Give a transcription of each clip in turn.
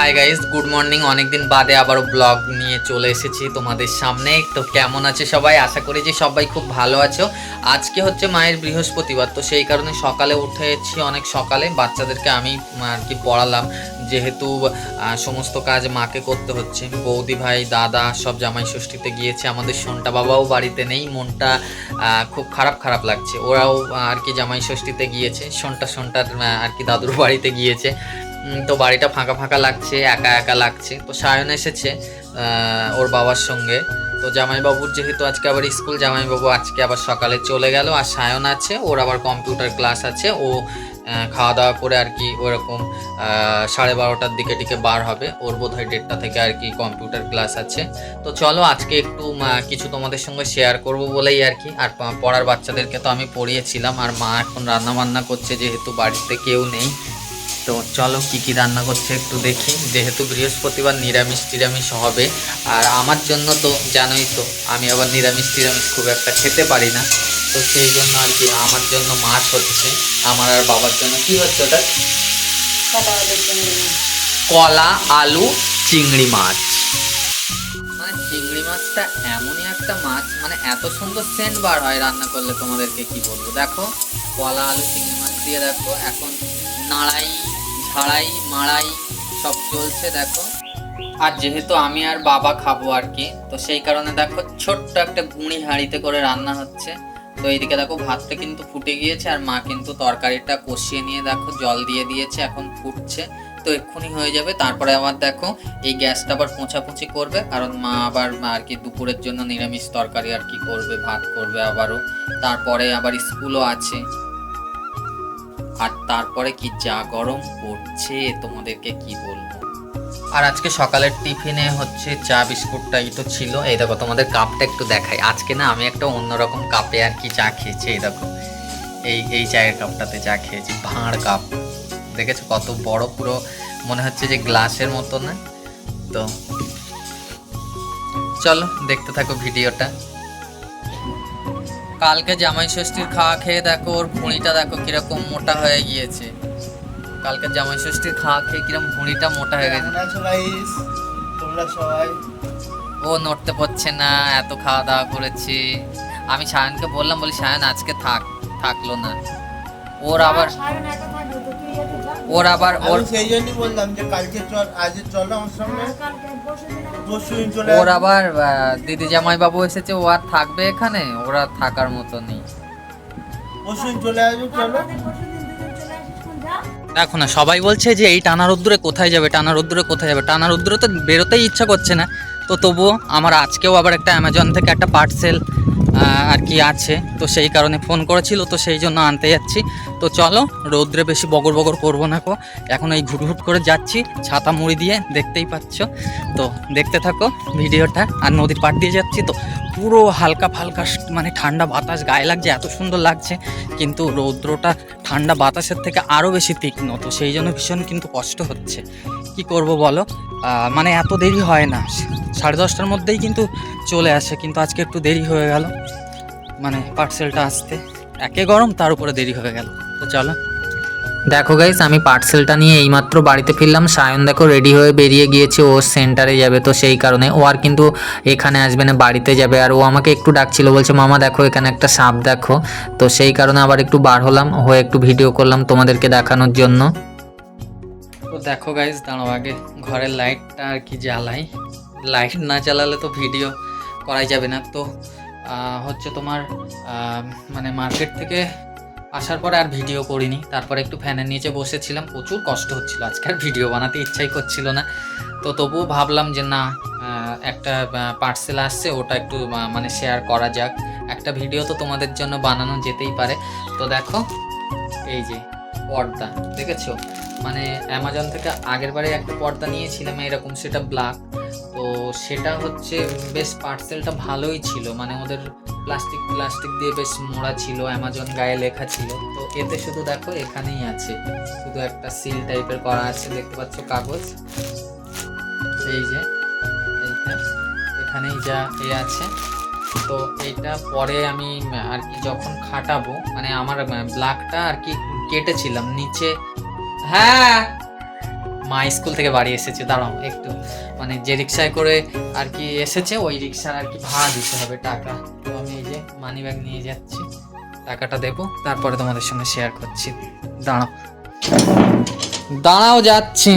Hi guys good morning অনেকদিন বাদে আবারও ব্লগ নিয়ে চলে এসেছি তোমাদের সামনে। তো কেমন আছে সবাই? আশা করি যে সবাই খুব ভালো আছো। আজকে হচ্ছে মায়ের বৃহস্পতিবার, তো সেই কারণে সকালে উঠেছি অনেক সকালে। বাচ্চাদেরকে আমি আর কি পড়ালাম। যেহেতু সমস্ত কাজ মাকে করতে হচ্ছে। বৌদি ভাই, দাদা সব জামাই ষষ্ঠীতে গিয়েছে। আমাদের সোনটা বাবাও বাড়িতে নেই। মনটা খুব খারাপ খারাপ লাগছে। ওরাও আর কি জামাই ষষ্ঠীতে গিয়েছে। সোনটা সোনটার আর কি দাদুর বাড়িতে গিয়েছে। তো বাড়িটা ফাঁকা ফাঁকা লাগছে, একা একা লাগছে। তো সায়ন এসেছে ওর বাবার সঙ্গে। তো জামাইবাবুর যেহেতু আজকে আবার স্কুল, জামাইবাবু আজকে আবার সকালে চলে গেল। আর সায়ন আছে, ওর আবার কম্পিউটার ক্লাস আছে। ও খাওয়া দাওয়া করে আর কি ওরকম সাড়ে বারোটার দিকে টিকে বার হবে। ওর বোধ হয় দেড়টা থেকে আর কি কম্পিউটার ক্লাস আছে। তো চলো, আজকে একটু কিছু তোমাদের সঙ্গে শেয়ার করব বলেই আর কি। আর পড়ার বাচ্চাদেরকে তো আমি পড়িয়েছিলাম। আর মা এখন রান্না বান্না করছে, যেহেতু বাড়িতে কেউ নেই। তো চলো কি কি রান্না করছে একটু দেখি। যেহেতু বৃহস্পতিবার নিরামিষ টিরামিষ হবে। আর আমার জন্য তো জানোই তো, আমি আবার নিরামিষ টিরামিষ খুব একটা খেতে পারি না। তো সেই জন্য আর কি আমার জন্য মাছ হচ্ছে। আমার আর বাবার জন্য কি হচ্ছে ওটা? কলা, আলু, চিংড়ি মাছ। মানে চিংড়ি মাছটা এমনই একটা মাছ মানে এত সুন্দর সেন্ট বার হয় রান্না করলে তোমাদেরকে কি বলব? দেখো, কলা, আলু, চিংড়ি মাছ দিয়ে দেখো, এখন নাড়াই ঝাড়াই মাড়াই সব চলছে, দেখো। আর যেহেতু আমি আর বাবা খাব আর কি, তো সেই কারণে দেখো ছোট্ট একটা গুঁড়ি হাঁড়িতে করে রান্না হচ্ছে। তো এইদিকে দেখো ভাতটা কিন্তু ফুটে গিয়েছে আর মা কিন্তু তরকারিটা কষিয়ে নিয়ে দেখো জল দিয়ে দিয়েছে, এখন ফুটছে। তো এক্ষুনি হয়ে যাবে, তারপরে আবার দেখো এই গ্যাসটা আবার পোঁছাপুছি করবে, কারণ মা আবার আর কি দুপুরের জন্য নিরামিষ তরকারি আর কি করবে, ভাত করবে আবারও। তারপরে আবার স্কুলও আছে। আর তারপরে কি যা গরম পড়ছে, তোমাদেরকে কি বলব? আর আজকে সকালের টিফিনে হচ্ছে চা, বিস্কুটটাই তো ছিল। এই দেখো, তোমাদের কাপটা একটু দেখাই। আজকে না আমি একটা অন্যরকম কাপে আর কি চা খেয়েছি, এই দেখো। এই এই চায়ের কাপটাতে চা খেয়েছি, ভাঁড় কাপ। দেখেছ কত বড় পুরো, মনে হচ্ছে যে গ্লাসের মতো না? তো, চলো, দেখতে থাকো ভিডিওটা। কালকে জামাই ষষ্ঠীর খাওয়া খেয়ে দেখো ওর ভুঁড়িটা দেখো কীরকম মোটা হয়ে গিয়েছে। কালকে জামাই ষষ্ঠীর খাওয়া খেয়ে কীরকম ভুঁড়িটা মোটা হয়ে গেছে। তোমরা সবাই? ও নড়তে পারছে না এত খাওয়া দাওয়া করেছি। আমি সায়নকে বললাম বলি সায়ন আজকে থাক থাকল না। ওর আবার ওর আবার ওর সেই জন্যই বললাম যে কালকে চল আজ চলো আমার চলে ওর আবার দিদি জামাই বাবু এসেছে ও আর থাকবে এখানে? ওরা থাকার মতো নেই। চলে আসবে চলো। দেখো না সবাই বলছে যে এই টানা রোদ্দুরে কোথায় যাবে টানা রোদ্দুরে কোথায় যাবে? টানা রোদ্দুরে তো বেরোতেই ইচ্ছা করছে না। তো তবুও আমার আজকেও আবার একটা অ্যামাজন থেকে একটা পার্সেল আর কি আছে। তো সেই কারণে ফোন করেছিল, তো সেই জন্য আনতে যাচ্ছি। তো চলো, রৌদ্রে বেশি বগর বগর করব না কো এখন এই ঘুট ঘুট করে যাচ্ছি, ছাতা মুড়ি দিয়ে দেখতেই পাচ্ছ। তো দেখতে থাকো ভিডিওটা, আর নদীর পাড় দিয়ে যাচ্ছি তো। পুরো হালকা ফালকা মানে ঠান্ডা বাতাস, গায়ে লাগছে, এত সুন্দর লাগছে। কিন্তু রৌদ্রটা ঠান্ডা বাতাসের থেকে আরও বেশি তীক্ষ্ণ, তো সেই জন্য ভীষণ কিন্তু কষ্ট হচ্ছে। কি করব বলো? মানে এত দেরি হয় না। সাড়ে দশটার মধ্যেই কিন্তু চলে আসে, কিন্তু আজকে একটু দেরি হয়ে গেল। মানে পার্সেলটা আসতে। একে গরম, তার উপরে দেরি হয়ে গেল। তো চলো। দেখো গাইস আমি পার্সেলটা নিয়ে এইমাত্র বাড়িতে ফিরলাম। সায়ন দেখো রেডি হয়ে বেরিয়ে গিয়েছে, ও সেন্টারে যাবে তো সেই কারণে। ও আর কিন্তু এখানে আসবে না, বাড়িতে যাবে। আর ও আমাকে একটু ডাকছিল, বলছে, মামা, দেখো, এখানে একটা সাপ দেখো। তো সেই কারণে আবার একটু বার হলাম। হয়ে একটু ভিডিও করলাম তোমাদেরকে দেখানোর জন্য। দেখো গাইজ দাঁড়াও আগে। ঘরের লাইটটা আর কি জ্বালাই। লাইট না জ্বালালে তো ভিডিও করাই যাবে না। তো হচ্ছে তোমার মানে মার্কেট থেকে আসার পরে আর ভিডিও করিনি। তারপরে একটু ফ্যানের নিচে বসেছিলাম। প্রচুর কষ্ট হচ্ছিল। আজকে আর ভিডিও বানাতে ইচ্ছাই করছিল না। তো তবুও ভাবলাম যে না একটা পার্সেল আসছে, ওটা একটু মানে শেয়ার করা যাক। একটা ভিডিও তো তোমাদের জন্য বানানো যেতেই পারে। তো দেখো, এই যে পর্দা, দেখেছ? মানে অ্যামাজন থেকে আগের বারে একটা পর্দা নিয়েছিলাম এরকম, সেটা ব্ল্যাক তো সেটা হচ্ছে বেশ পার্সেলটা ভালোই ছিল। মানে ওদের প্লাস্টিক প্লাস্টিক দিয়ে বেশ মোড়া ছিল অ্যামাজন গায়ে লেখা ছিল। তো এতে শুধু দেখো এখানেই আছে। শুধু একটা সিল টাইপের করা আছে, দেখতে পাচ্ছ কাগজ। এই যে এখানেই যা এ আছে। তো এইটা পরে আমি আর কি যখন খাটাবো মানে আমার ব্ল্যাকটা আর কি কেটেছিলাম, নিচে হ্যাঁ। মা স্কুল থেকে বাড়ি এসেছে দাঁড়াও একটু। মানে যে রিক্সায় করে আর কি এসেছে ওই রিক্সার আর কি ভাড়া দিতে হবে টাকা। তো আমি এই যে মানি ব্যাগ নিয়ে যাচ্ছি টাকাটা দেবো তারপরে তোমাদের সঙ্গে শেয়ার করছি। দাঁড়াও। দাঁড়াও যাচ্ছি।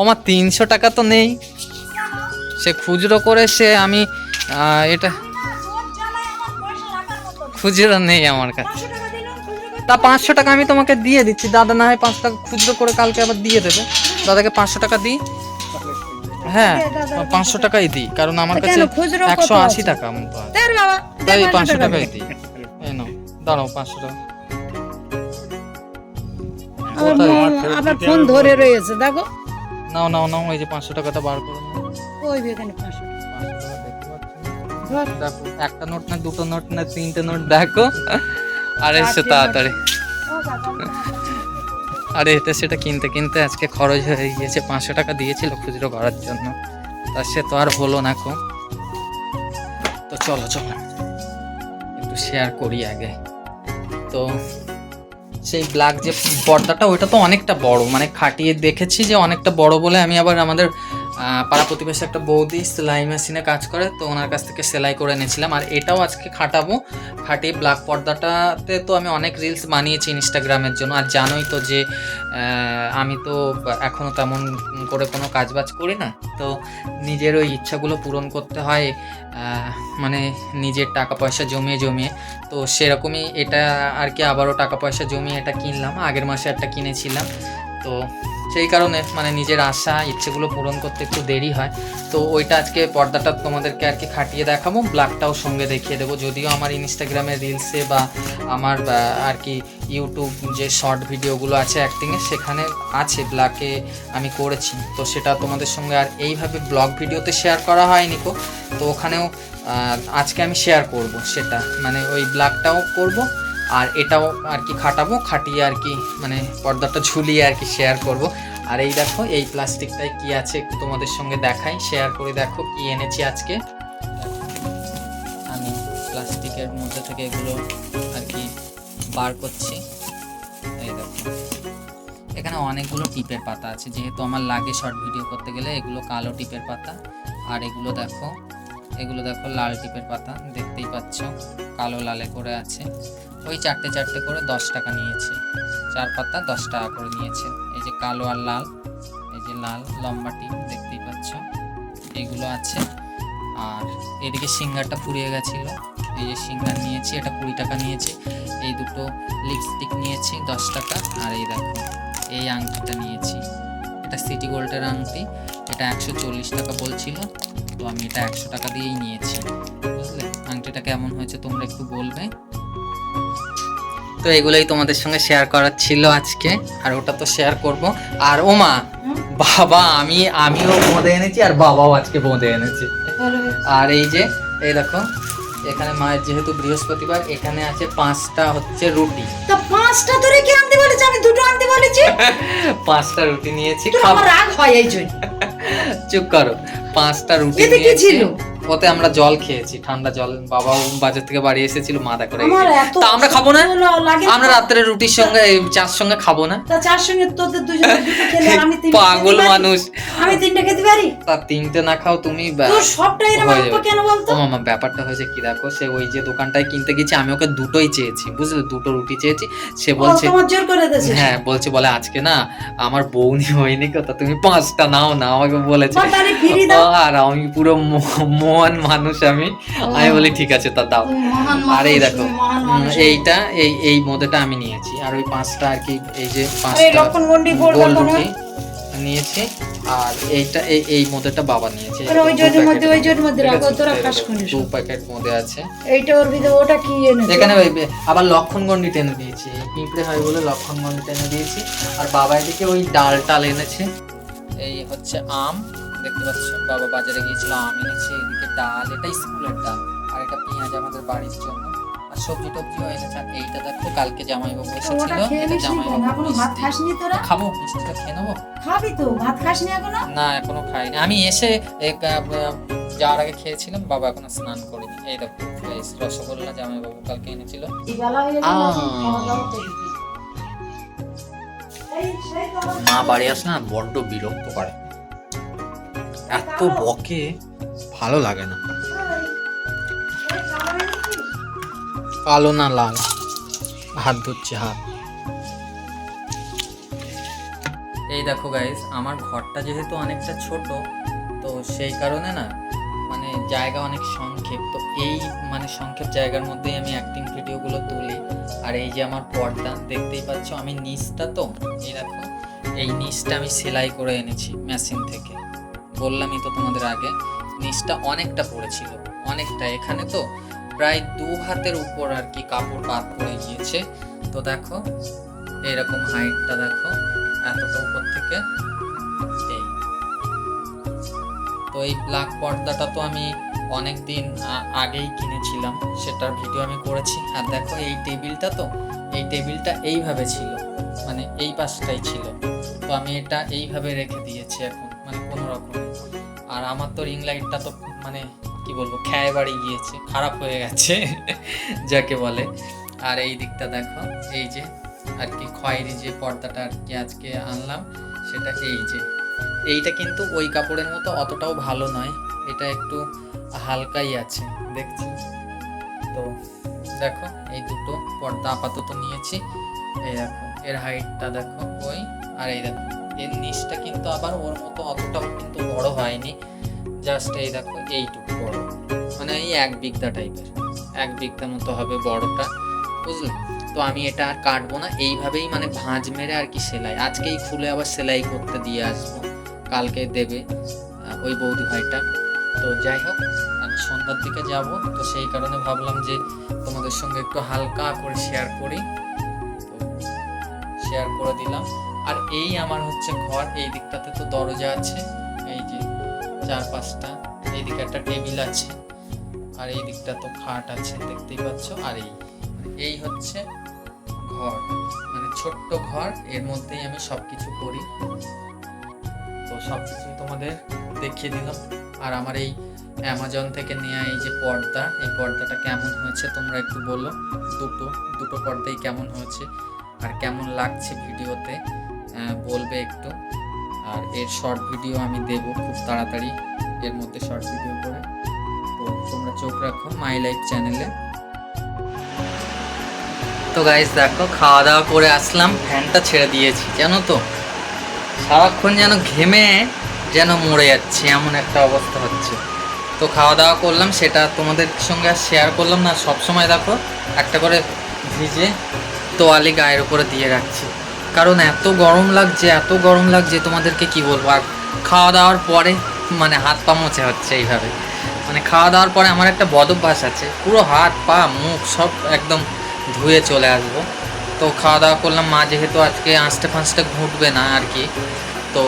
আমার তিনশো টাকা তো নেই। সে খুচরো করে সে আমি এটা খুচরো নেই আমার কাছে। তা পাঁচশো টাকা আমি তোমাকে দিয়ে দিচ্ছি। দাদা না হয় পাঁচশো টাকা খুচরো করে কালকে আবার দিয়ে দেবে। দাদাকে পাঁচশো টাকা দিই। হ্যাঁ পাঁচশো টাকাই দিই কারণ আমার কাছে একশো আশি টাকা। তাই পাঁচশো টাকাই দিই। এই নাও দাঁড়াও পাঁচশো টাকা। আবার কোথায়? মো- আবার ফোন ধরে রয়েছে দেখো। নাও নাও নাও এই যে পাঁচশো টাকাটা বার করো। ওই এখানে পাঁচশো। দেখো একটা নোট না দুটো নোট না তিনটে নোট দেখো। আর এসে তাড়াতাড়ি। আরে এটা সেটা কিনতে কিনতে আজকে খরচ হয়ে গিয়েছে পাঁচশো টাকা দিয়েছিল খুচরো করার জন্য। তা সে তো আর হলো না কো তো চলো চলো। একটু শেয়ার করি আগে। তো সেই ব্ল্যাক যে পর্দাটা ওইটা তো অনেকটা বড়। মানে খাটিয়ে দেখেছি যে অনেকটা বড় বলে আমি আবার আমাদের পাড়া প্রতিবেশী একটা বৌদি সেলাই মেশিনে কাজ করে, তো ওনার কাছ থেকে সেলাই করে এনেছিলাম। আর এটাও আজকে খাটাবো। খাটিয়ে ব্ল্যাক পর্দাটাতে তো আমি অনেক রিলস বানিয়েছি ইনস্টাগ্রামের জন্য। আর জানোই তো যে আমি তো এখনও তেমন করে কোনো কাজবাজ করি না। তো নিজের ওই ইচ্ছাগুলো পূরণ করতে হয় মানে নিজের টাকা পয়সা জমিয়ে জমিয়ে। তো সেরকমই এটা আর কি আবারও টাকা পয়সা জমিয়ে এটা কিনলাম। আগের মাসে একটা কিনেছিলাম। তো সেই কারণে মানে নিজের আশা, ইচ্ছেগুলো পূরণ করতে একটু দেরি হয়। তো ওইটা আজকে পর্দাটা তোমাদেরকে আর কি খাটিয়ে দেখাবো ব্ল্যাকটাও সঙ্গে দেখিয়ে দেবো। যদিও আমার ইনস্টাগ্রামের রিলসে বা আমার আর কি ইউটিউব যে শর্ট ভিডিওগুলো আছে অ্যাক্টিংয়ে সেখানে আছে ব্ল্যাকে আমি করেছি। তো সেটা তোমাদের সঙ্গে আর এইভাবে ব্লগ ভিডিওতে শেয়ার করা হয়নি কো তো ওখানেও আজকে আমি শেয়ার করব সেটা। মানে ওই ব্ল্যাকটাও করব। আর এটাও আর কি খাটাবো, খাটিয়ে আর কি মানে পর্দাটা ঝুলিয়ে আর কি শেয়ার করব। আর এই দেখো, এই প্লাস্টিকটায় কি আছে একটু তোমাদের সঙ্গে দেখাই শেয়ার করে দেখো কি এনেছি আজকে। আমি প্লাস্টিকের মধ্যে থেকে এগুলো আর কি বার করছি। এই দেখো। এখানে অনেকগুলো টিপের পাতা আছে, যেহেতু আমার লাগে শর্ট ভিডিও করতে গেলে এগুলো কালো টিপের পাতা। আর এগুলো দেখো এগুলো দেখো লাল টিপের পাতা, দেখতেই পাচ্ছ। কালো লালে করে আছে। ওই চারটে চারটে করে দশ টাকা নিয়েছে। চার পাতা দশ টাকা করে নিয়েছে। এই যে কালো আর লাল, এই যে লাল লম্বা টিপ দেখতেই পাচ্ছ। এগুলো আছে। আর এদিকে সিঙ্গারটা পুড়িয়ে গেছিল। এই যে সিঙ্গার নিয়েছি, এটা কুড়ি টাকা নিয়েছি। এই দুটো লিপস্টিক নিয়েছি, দশ টাকা। আর এই দেখো, এই আংটিটা নিয়েছি। এটা সিটি গোল্ডের আংটি। এটা একশো চল্লিশ টাকা বলছিল। তো আমি এটা একশো টাকা দিয়েই নিয়েছি। হয়েছে তোমরা একটু বলবে। তো এগুলোই তোমাদের সঙ্গে শেয়ার করার ছিল আজকে আর ওটা তো শেয়ার করব। আর ওমা বাবা আমি আমিও বোঁদে এনেছি আর বাবাও আজকে বোঁদে এনেছে। আর এই যে এই দেখো এখানে মায়ের যেহেতু বৃহস্পতিবার এখানে আছে পাঁচটা হচ্ছে রুটি। তা পাঁচটা তোরে কি আনতে বলেছে? আমি দুটো আনতে বলেছি। পাঁচটা রুটি নিয়েছি আমার রাগ হয় এই জন্য। চুপ করো পাঁচটা রুটি নিয়েছি। ছিল? ওতে আমরা জল খেয়েছি ঠান্ডা জল। বাবাও বাজার থেকে বাড়ি এসেছিল মাদা করে তা আমরা খাব না? আমরা রাত্রে রুটির সঙ্গে চার সঙ্গে খাব না? তা চার সঙ্গে তোদের দুজনে খেলে আমি তিনটে পাগল মানুষ। আমি তিনটে খেতে পারি? তা তিনটে না খাও তুমি বা- তোর সবটা এরকম আনব যাবে। কেন বলতো? মামা ব্যাপারটা হয়েছে কি দেখো সে ওই যে দোকানটায় কিনতে গেছি আমি ওকে দুটোই চেয়েছি বুঝলে? দুটো রুটি চেয়েছি সে বলছে হ্যাঁ বলছে বলে আজকে না আমার বউনি হয়নি কথা তুমি পাঁচটা নাও না আমাকে বলেছে আর আমি পুরো মহান মানুষ আমি। আমি বলি ঠিক আছে তা দাও। আর এই দেখো। এইটা এই এই মোদেটা আমি নিয়েছি। আর ওই পাঁচটা আর কি এই যে পাঁচটা গোল? রুটি নিয়েছি। আর এইটা এই এই মোদেটা বাবা নিয়েছে। ওই মধ্যে, ওই মধ্যে রাখো? তোরা খাস দু প্যাকেট মোদে আছে। এইটা ওর ভিতরে ওটা কি এনেছে এখানে ওই আবার লক্ষণ গন্ডি টেনে দিয়েছি। পিঁপড়ে হয় বলে লক্ষণ গন্ডি টেনে দিয়েছি। আর বাবা এদিকে ওই ডাল টাল এনেছে। এই হচ্ছে আম। দেখতে পাচ্ছ? বাবা বাজারে গিয়েছিল আমি এনেছে এদিকে ডাল এটা স্কুলের ডাল আর এটা পেঁয়াজ আমাদের বাড়ির জন্য। আর সবজি টবজিও এনেছে আর এইটা দেখো কালকে জামাইবাবু এসেছিল। খেয়ে এটা? জামাইবাবু এখনও ভাত খাসনি তোরা? খাব মিষ্টিটা খেয়ে নেব। খাবি তো? ভাত খাসনি এখনও? না এখনও খাইনি। আমি এসে এক, যাওয়ার আগে খেয়েছিলাম। বাবা এখনও স্নান করিনি। এই দেখো রসগোল্লা জামাইবাবু কালকে এনেছিল। মা বাড়ি আসলে না বড্ড বিরক্ত করে। এত বকে ভালো লাগে না। কালো না লাল? হাত ধুচ্ছে হাত। এই দেখো গাইস আমার ঘরটা যেহেতু অনেকটা ছোট তো সেই কারণে না মানে জায়গা অনেক সংক্ষেপ। তো এই মানে সংক্ষেপ জায়গার মধ্যেই আমি অ্যাক্টিং ভিডিওগুলো তুলি। আর এই যে আমার পর্দা দেখতেই পাচ্ছ আমি নিচটা তো এই দেখো এই নিচটা আমি সেলাই করে এনেছি মেশিন থেকে। বললামই তো তোমাদের আগে, নিচটা অনেকটা পড়েছিল, অনেকটা এখানে তো। প্রায় দু হাতের উপর আর কি কাপড় বাদ পড়ে গিয়েছে। তো দেখো, এরকম হাইটটা দেখো, এতটা উপর থেকে এই। তো এই ব্ল্যাক পর্দাটা তো আমি অনেক দিন আগেই কিনেছিলাম, সেটার ভিডিও আমি করেছি। আর দেখো এই টেবিলটা তো, এই টেবিলটা এইভাবে ছিল মানে এই পাশটাই ছিল। তো আমি এটা এইভাবে রেখে দিয়েছি এখন মানে কোনো রকম আর আমার তো রিং লাইটটা তো মানে কি বলব, খেয়ে বাড়ি গিয়েছে, খারাপ হয়ে গেছে, যাকে বলে। আর এই দিকটা দেখো, এই যে, আর কি খয়েরি যে পর্দাটা আর কি আজকে আনলাম, সেটা এই যে। এইটা কিন্তু ওই কাপড়ের মতো অতটাও ভালো নয়, এটা একটু হালকাই আছে, দেখছি? তো দেখো, এই দুটো পর্দা আপাতত নিয়েছি, এই দেখো, এর হাইটটা দেখো ওই, আর এই দেখো। এর নিচটা কিন্তু আবার ওর মতো অতটাও কিন্তু বড় হয়নি। জাস্ট এই দেখো, এইটুকু বড়। মানে এই এক বিঘা টাইপের এক বিঘা মতো হবে বড়টা, বুঝলে? তো আমি এটা আর কাটবো না। এইভাবেই মানে ভাঁজ মেরে আর কি সেলাই। আজকেই খুলে আবার সেলাই করতে দিয়ে আসব। কালকে দেবে ওই বৌদি ভাইটা। তো যাই হোক আমি সন্ধ্যার দিকে যাব। তো সেই কারণে ভাবলাম যে তোমাদের সঙ্গে একটু হালকা করে শেয়ার করি। তো শেয়ার করে দিলাম। আর এই আমার হচ্ছে ঘর, এই দিকটাতে তো দরজা আছে, এই যে চার পাঁচটা এইদিকে একটা টেবিল আছে, আর এই দিকটা তো খাট আছে, দেখতেই পাচ্ছ, আর এই এই হচ্ছে ঘর মানে ছোট্ট ঘর, এর মধ্যেই আমি সব কিছু করি। তো সব কিছু তোমাদের দেখিয়ে দিলাম। আর আমার এই অ্যামাজন থেকে নেওয়া এই যে পর্দা, এই পর্দাটা কেমন হয়েছে তোমরা একটু বলো। দুটো দুটো পর্দাই কেমন হয়েছে, আর কেমন লাগছে ভিডিওতে। বলবে একটু। আর এর শর্ট ভিডিও আমি দেব খুব তাড়াতাড়ি। এর মধ্যে শর্ট ভিডিও করে। তো তোমরা চোখ রাখো মাই লাইফ চ্যানেলে তো গাইস দেখো খাওয়া দাওয়া করে আসলাম। ফ্যানটা ছেড়ে দিয়েছি, জানো তো? সারাক্ষণ যেন ঘেমে যেন মরে যাচ্ছে, এমন একটা অবস্থা হচ্ছে। তো খাওয়া দাওয়া করলাম, সেটা তোমাদের সঙ্গে আর শেয়ার করলাম না। সবসময় দেখো, একটা করে ভিজে তোয়ালি গায়ের উপরে দিয়ে রাখছি। কারণ এত গরম লাগছে, এত গরম লাগছে, তোমাদেরকে কি বলব? আর খাওয়া দাওয়ার পরে মানে হাত পা মোছে হচ্ছে এইভাবে। মানে খাওয়া দাওয়ার পরে আমার একটা বদভ্যাস আছে, পুরো হাত, পা, মুখ সব একদম ধুয়ে চলে আসব। তো খাওয়া দাওয়া করলাম, মা যেহেতু আজকে আঁচটে ফাঁচটে ঘুটবে না আর কি, তো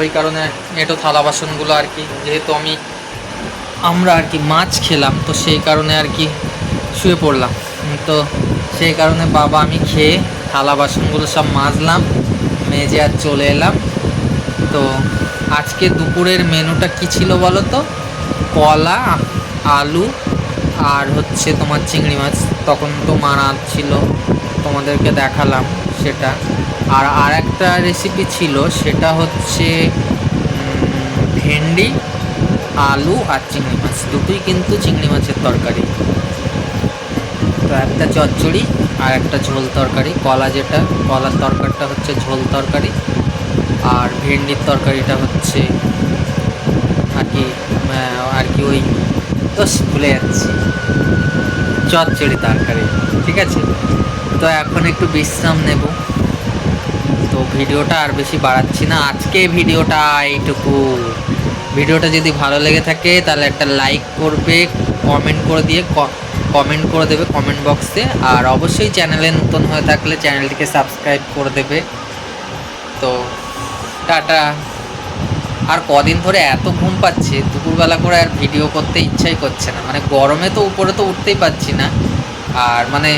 ওই কারণে এটো থালা বাসনগুলো আর কি, যেহেতু আমি, আমরা আর কি মাছ খেলাম, তো সেই কারণে আর কি শুয়ে পড়লাম। তো সেই কারণে বাবা আমি খেয়ে থালা বাসনগুলো সব মাজলাম, মেজে আর চলে এলাম। তো আজকে দুপুরের মেনুটা কি ছিল বলো তো? কলা, আলু আর হচ্ছে তোমার চিংড়ি মাছ। তখন তো মারা ছিল, তোমাদেরকে দেখালাম সেটা। আর আর একটা রেসিপি ছিল, সেটা হচ্ছে ভেন্ডি, আলু আর চিংড়ি মাছ। দুটোই কিন্তু চিংড়ি মাছের তরকারি। তো একটা চচ্চড়ি আর একটা ঝোল তরকারি, কলা যেটা, কলার তরকারিটা হচ্ছে ঝোল তরকারি আর ভেন্ডির তরকারিটা হচ্ছে আর কি আর কি ওই, তো ভুলে যাচ্ছি। চচ্চড়ি তরকারি, ঠিক আছে? তো এখন একটু বিশ্রাম নেব। তো ভিডিওটা আর বেশি বাড়াচ্ছি না। আজকে ভিডিওটা এইটুকু। ভিডিওটা যদি ভালো লেগে থাকে তাহলে একটা লাইক করবে, কমেন্ট করে দিয়ে কমেন্ট করে দেবে কমেন্ট বক্সে আর অবশ্যই চ্যানেলে নতুন হয়ে থাকলে চ্যানেলটিকে সাবস্ক্রাইব করে দেবে। তো, টাটা। আর কদিন ধরে এত ঘুম পাচ্ছে, দুপুরবেলা করে আর ভিডিও করতে ইচ্ছাই করছে না। মানে গরমে তো উপরে তো উঠতেই পারছি না। আর মানে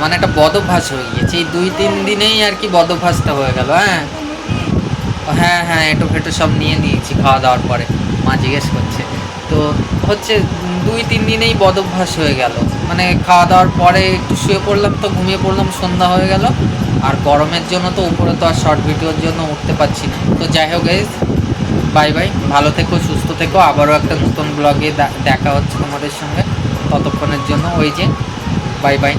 মানে একটা বদভ্যাস হয়ে গিয়েছে। এই দুই তিন দিনেই আর কি বদভ্যাসটা হয়ে গেল হ্যাঁ? হ্যাঁ হ্যাঁ এটো ফেটো সব নিয়ে নিয়েছি খাওয়া দাওয়ার পরে। মা জিজ্ঞেস করছে তো হচ্ছে দুই, তিন দিনেই বদভ্যাস হয়ে গেল। মানে খাওয়া দাওয়ার পরে একটু শুয়ে পড়লাম তো, ঘুমিয়ে পড়লাম, সন্ধ্যা হয়ে গেল। আর গরমের জন্য তো উপরে তো আর শর্ট ভিডিওর জন্য উঠতে পারছি না। তো যাই হোক গাইজ বাই বাই ভালো থেকো, সুস্থ থেকো। আবারও একটা নতুন ব্লগে দেখা হচ্ছে তোমাদের সঙ্গে। ততক্ষণের জন্য ওই যে বাই বাই